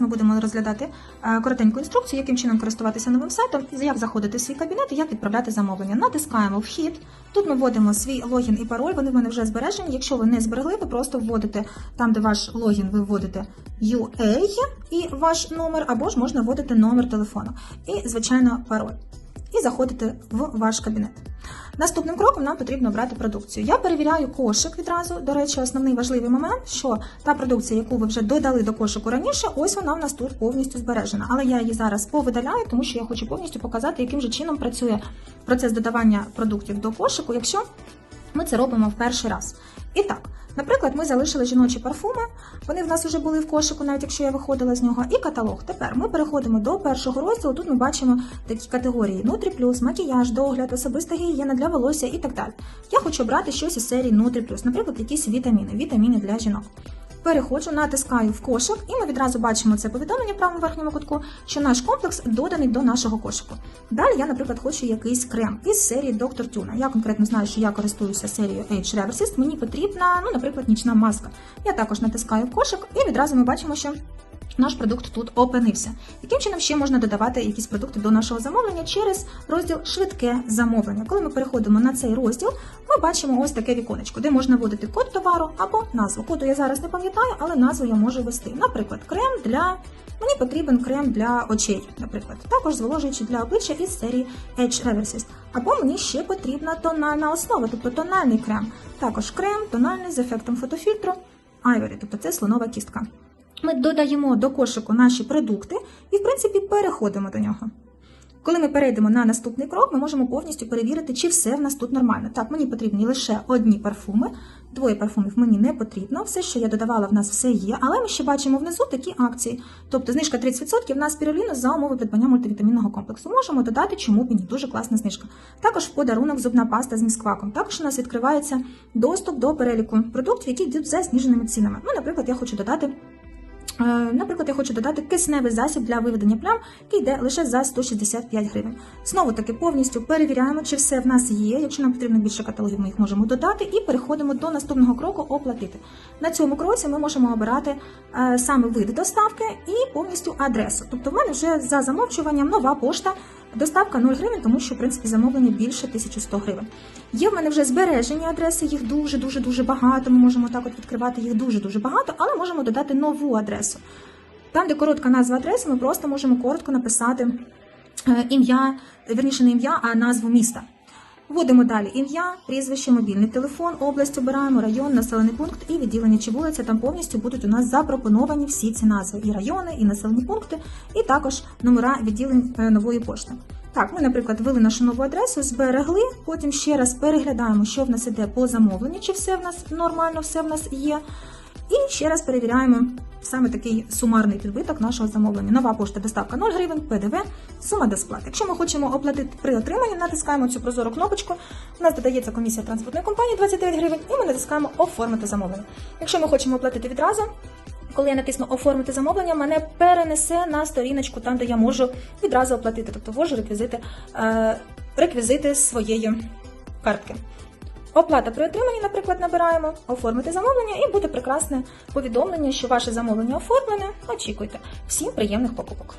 Ми будемо розглядати е, коротеньку інструкцію, яким чином користуватися новим сайтом, як заходити в свій кабінет і як відправляти замовлення. Натискаємо вхід. Тут ми вводимо свій логін і пароль. Вони в мене вже збережені. Якщо ви не зберегли, ви просто вводите там, де ваш логін, ви вводите UA і ваш номер, або ж можна вводити номер телефону і, звичайно, пароль. І заходите в ваш кабінет. Наступним кроком нам потрібно обрати продукцію. Я перевіряю кошик відразу. До речі, основний важливий момент, що та продукція, яку ви вже додали до кошику раніше, ось вона в нас тут повністю збережена. Але я її зараз повидаляю, тому що я хочу повністю показати, яким же чином працює процес додавання продуктів до кошику, якщо ми це робимо в перший раз. І так, наприклад, ми залишили жіночі парфуми, вони в нас вже були в кошику, навіть якщо я виходила з нього, і каталог. Тепер ми переходимо до першого розділу. Тут ми бачимо такі категорії: Нутрі макіяж, догляд, особиста гігієна для волосся і так далі. Я хочу обрати щось із серії Нутрі наприклад, якісь вітаміни, вітаміни для жінок. Переходжу, натискаю в кошик, і ми відразу бачимо це повідомлення в правому верхньому кутку, що наш комплекс доданий до нашого кошику. Далі я, наприклад, хочу якийсь крем із серії Доктор Тюна. Я конкретно знаю, що я користуюся серією Age Reversist, Мені потрібна, ну, наприклад, нічна маска. Я також натискаю в кошик, і відразу ми бачимо, що. Наш продукт тут опинився. Яким чином ще можна додавати якісь продукти до нашого замовлення через розділ Швидке замовлення. Коли ми переходимо на цей розділ, ми бачимо ось таке віконечко, де можна вводити код товару або назву. Коду я зараз не пам'ятаю, але назву я можу ввести. Наприклад, крем для мені потрібен крем для очей, наприклад, також зволожуючий для обличчя із серії Edge Reversist. Або мені ще потрібна тональна основа, тобто тональний крем. Також крем, тональний з ефектом фотофільтру Ivory, тобто це слонова кістка. Ми додаємо до кошику наші продукти і, в принципі, переходимо до нього. Коли ми перейдемо на наступний крок, ми можемо повністю перевірити, чи все в нас тут нормально. Так, мені потрібні лише одні парфуми, двоє парфумів мені не потрібно. Все, що я додавала, в нас все є, але ми ще бачимо внизу такі акції. Тобто знижка 30% на спіруліну за умови придбання мультивітамінного комплексу. Можемо додати, чому б ні. Дуже класна знижка. Також в подарунок зубна паста з міскваком. Також у нас відкривається доступ до переліку продуктів, які йдуть за зниженими цінами. Ну, наприклад, я хочу додати. Е, Наприклад, я хочу додати кисневий засіб для виведення плям, який йде лише за 165 гривень. Знову таки повністю перевіряємо, чи все в нас є. Якщо нам потрібно більше каталогів, ми їх можемо додати, і переходимо до наступного кроку оплатити. На цьому кроці ми можемо обирати е, саме вид доставки і повністю адресу. Тобто, в мене вже за замовчуванням нова пошта. Доставка 0 гривень, тому що в принципі замовлення більше 1100 гривень. Є в мене вже збережені адреси, їх дуже дуже багато. Ми можемо так от відкривати їх дуже дуже багато, але можемо додати нову адресу. Там, де коротка назва адреси, ми просто можемо коротко написати е, ім'я, верніше не ім'я, а назву міста. Вводимо далі ім'я, прізвище, мобільний телефон, область обираємо, район, населений пункт і відділення чи вулиця. Там повністю будуть у нас запропоновані всі ці назви: і райони, і населені пункти, і також номера відділень е, нової пошти. Так, ми, наприклад, ввели нашу нову адресу, зберегли, потім ще раз переглядаємо, що в нас іде по замовленню, чи все в нас нормально, все в нас є. І ще раз перевіряємо саме такий сумарний підбиток нашого замовлення. Нова пошта доставка 0 гривень, ПДВ, сума до сплати. Якщо ми хочемо оплатити при отриманні, натискаємо цю прозору кнопочку. У нас додається комісія транспортної компанії 29 гривень, і ми натискаємо оформити замовлення. Якщо ми хочемо оплатити відразу. Коли я натисну оформити замовлення, мене перенесе на сторіночку, там де я можу відразу оплатити, тобто ввожу реквізити, е, реквізити своєї картки. Оплата при отриманні, наприклад, набираємо, оформити замовлення і буде прекрасне повідомлення, що ваше замовлення оформлене. Очікуйте. Всім приємних покупок!